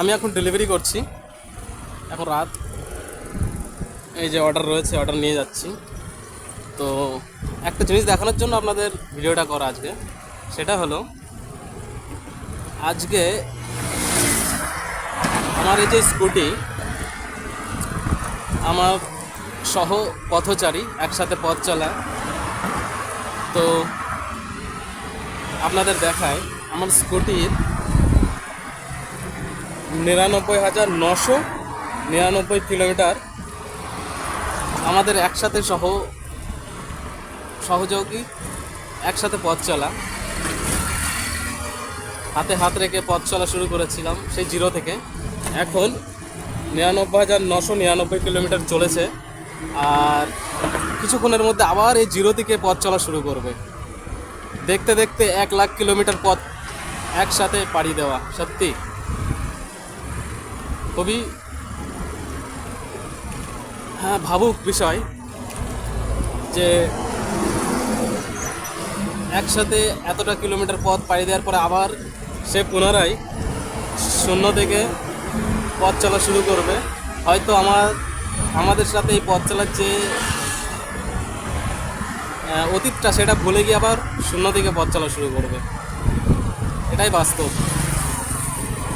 আমি এখন ডেলিভারি করছি। এখন রাত। এই যে অর্ডার রয়েছে অর্ডার নিয়ে যাচ্ছি। তো একটা জিনিস দেখানোর জন্য আপনাদের ভিডিওটা করা আজকে। সেটা হলো, আজকে আমার এই যে স্কুটি আমার সহ পথচারী একসাথে পথ চালায়। তো আপনাদের দেখায়, আমার স্কুটির নিরানব্বই হাজার নশো নিরানব্বই কিলোমিটার আমাদের একসাথে সহ সহযোগী একসাথে পথ চলা। হাতে হাত রেখে পথ চলা শুরু করেছিলাম সেই জিরো থেকে। এখন নিরানব্বই হাজার নশো নিরানব্বই কিলোমিটার চলেছে আর কিছুক্ষণের মধ্যে আবার এই জিরো থেকে পথ চলা শুরু করবে। দেখতে দেখতে এক লাখ কিলোমিটার পথ একসাথে পাড়ি দেওয়া, সত্যি। খুবই হ্যাঁ ভাবুক বিষয় যে একসাথে এতটা কিলোমিটার পথ পাড়ি দেওয়ার পরে আবার সে পুনরায় শূন্য থেকে পথ চলা শুরু করবে। হয়তো আমার, আমাদের সাথে এই পথ চলার যে অতীতটা সেটা ভুলে গিয়ে আবার শূন্য থেকে পথ চলা শুরু করবে। এটাই বাস্তব।